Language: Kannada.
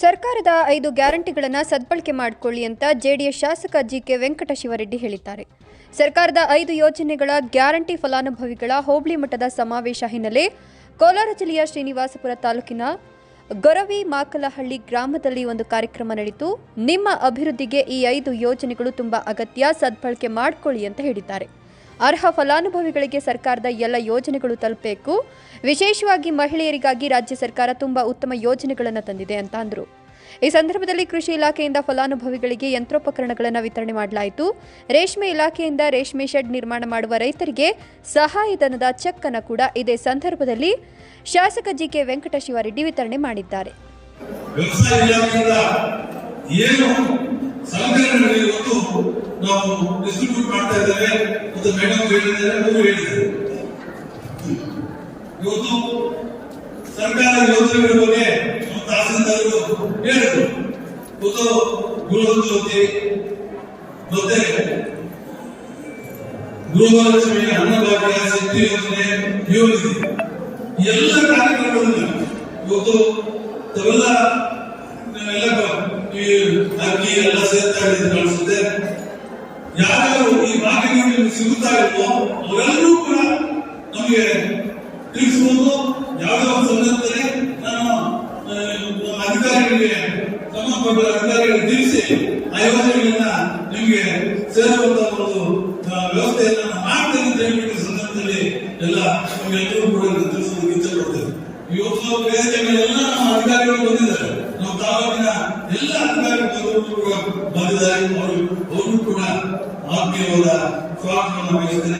ಸರ್ಕಾರದ ಐದು ಗ್ಯಾರಂಟಿಗಳನ್ನು ಸದ್ಬಳಕೆ ಮಾಡಿಕೊಳ್ಳಿ ಅಂತ ಜೆಡಿಎಸ್ ಶಾಸಕ ಜಿ ಕೆ ವೆಂಕಟಶಿವರೆಡ್ಡಿ ಹೇಳಿದ್ದಾರೆ. ಸರ್ಕಾರದ ಐದು ಯೋಜನೆಗಳ ಗ್ಯಾರಂಟಿ ಫಲಾನುಭವಿಗಳ ಹೋಬಳಿ ಮಟ್ಟದ ಸಮಾವೇಶ ಹಿನ್ನೆಲೆ ಕೋಲಾರ ಜಿಲ್ಲೆಯ ಶ್ರೀನಿವಾಸಪುರ ತಾಲೂಕಿನ ಗೊರವಿ ಮಾಕಲಹಳ್ಳಿ ಗ್ರಾಮದಲ್ಲಿ ಒಂದು ಕಾರ್ಯಕ್ರಮ ನಡೆಯಿತು. ನಿಮ್ಮ ಅಭಿವೃದ್ಧಿಗೆ ಈ ಐದು ಯೋಜನೆಗಳು ತುಂಬಾ ಅಗತ್ಯ, ಸದ್ಬಳಕೆ ಮಾಡಿಕೊಳ್ಳಿ ಅಂತ ಹೇಳಿದ್ದಾರೆ. ಅರ್ಹ ಫಲಾನುಭವಿಗಳಿಗೆ ಸರ್ಕಾರದ ಎಲ್ಲ ಯೋಜನೆಗಳು ತಲುಪಬೇಕು. ವಿಶೇಷವಾಗಿ ಮಹಿಳೆಯರಿಗಾಗಿ ರಾಜ್ಯ ಸರ್ಕಾರ ತುಂಬಾ ಉತ್ತಮ ಯೋಜನೆಗಳನ್ನು ತಂದಿದೆ ಅಂತ ಅಂದರು. ಈ ಸಂದರ್ಭದಲ್ಲಿ ಕೃಷಿ ಇಲಾಖೆಯಿಂದ ಫಲಾನುಭವಿಗಳಿಗೆ ಯಂತ್ರೋಪಕರಣಗಳನ್ನು ವಿತರಣೆ ಮಾಡಲಾಯಿತು. ರೇಷ್ಮೆ ಇಲಾಖೆಯಿಂದ ರೇಷ್ಮೆ ಶೆಡ್ ನಿರ್ಮಾಣ ಮಾಡುವ ರೈತರಿಗೆ ಸಹಾಯಧನದ ಚೆಕ್ಕನ್ನು ಕೂಡ ಇದೇ ಸಂದರ್ಭದಲ್ಲಿ ಶಾಸಕ ಜಿ ಜಿಕೆ ವೆಂಕಟಶಿವರೆಡ್ಡಿ ವಿತರಣೆ ಮಾಡಿದ್ದಾರೆ ವ್ಯವಸಾಯ ಇಲಾಖೆಯಿಂದ ಏನು ಸಲಕರಣೆಗಳು ಇವತ್ತು ನಾವು ಡಿಸ್ಟ್ರಿಬ್ಯೂಟ್ ಮಾಡ್ತಾ ಇದ್ದೇವೆ ಮತ್ತು ಮೇಡಮ್ ಹೇಳಿದ್ದಾರೆ ಅವರು ಹೇಳಿದ್ದಾರೆ. ಇವತ್ತು ಸರ್ಕಾರ ಯೋಜನೆಗಳ ಬಗ್ಗೆ ತಹಸೀಲ್ದಾರರು ಹೇಳಿದ್ರು. ಇವತ್ತು ಗೃಹ ಮತ್ತೆ ಗೃಹಲಕ್ಷ್ಮಿ ಅನ್ನಭಾಗ್ಯ ಶಕ್ತಿ ಯೋಜನೆ ಯೋಜನೆ, ಎಲ್ಲ ಕಾರ್ಯಕ್ರಮಗಳನ್ನು ಇವತ್ತು ತಾವೆಲ್ಲ ಅಕ್ಕಿ, ಎಲ್ಲ ಸೇರ್ತಾ ಇದೆ ಕಾಣಿಸುತ್ತೆ ಯಾರ್ಯಾರು ಈ ನಿಮ್ಗೆ ಸಿಗುತ್ತಾ ಇಲ್ವೋ ಅವರೆಲ್ಲರೂ ಕೂಡ ನಮಗೆ ತಿಳಿಸಬಹುದು ಒಂದು ಸಂದರ್ಭದಲ್ಲಿ ನಾನು ಅಧಿಕಾರಿಗಳಿಗೆ ಸಂಬಂಧಪಟ್ಟ ಅಧಿಕಾರಿಗಳಿಗೆ ತಿಳಿಸಿ ಆ ಯೋಜನೆಗಳನ್ನ ನಿಮಗೆ ಸೇರುವಂತ ಒಂದು ವ್ಯವಸ್ಥೆಯನ್ನ ನಾನು ಮಾಡ್ತೇನೆ ಅಂತ ಸಂದರ್ಭದಲ್ಲಿ ಎಲ್ಲ ನಮ್ಗೆಲ್ಲರೂ ಕೂಡ ತಿಳಿಸೋದಕ್ಕೆ ಇಚ್ಛೆ ಪಡ್ತೇವೆ ಇವತ್ತು ವೇದಿಕೆಗಳೆಲ್ಲ ನಮ್ಮ ಅಧಿಕಾರಿಗಳು ಬಂದಿದ್ದಾರೆ. ನಮ್ಮ ತಾಲೂಕಿನ ಎಲ್ಲ ಅಧಿಕಾರಿಗಳು ಬಂದಿದ್ದಾರೆ. ಅವರು ಅವರು ಕೂಡ ಆತ್ಮೀಯವಾದ ಸ್ವಾಗತವನ್ನು ಬಯಸ್ತೇನೆ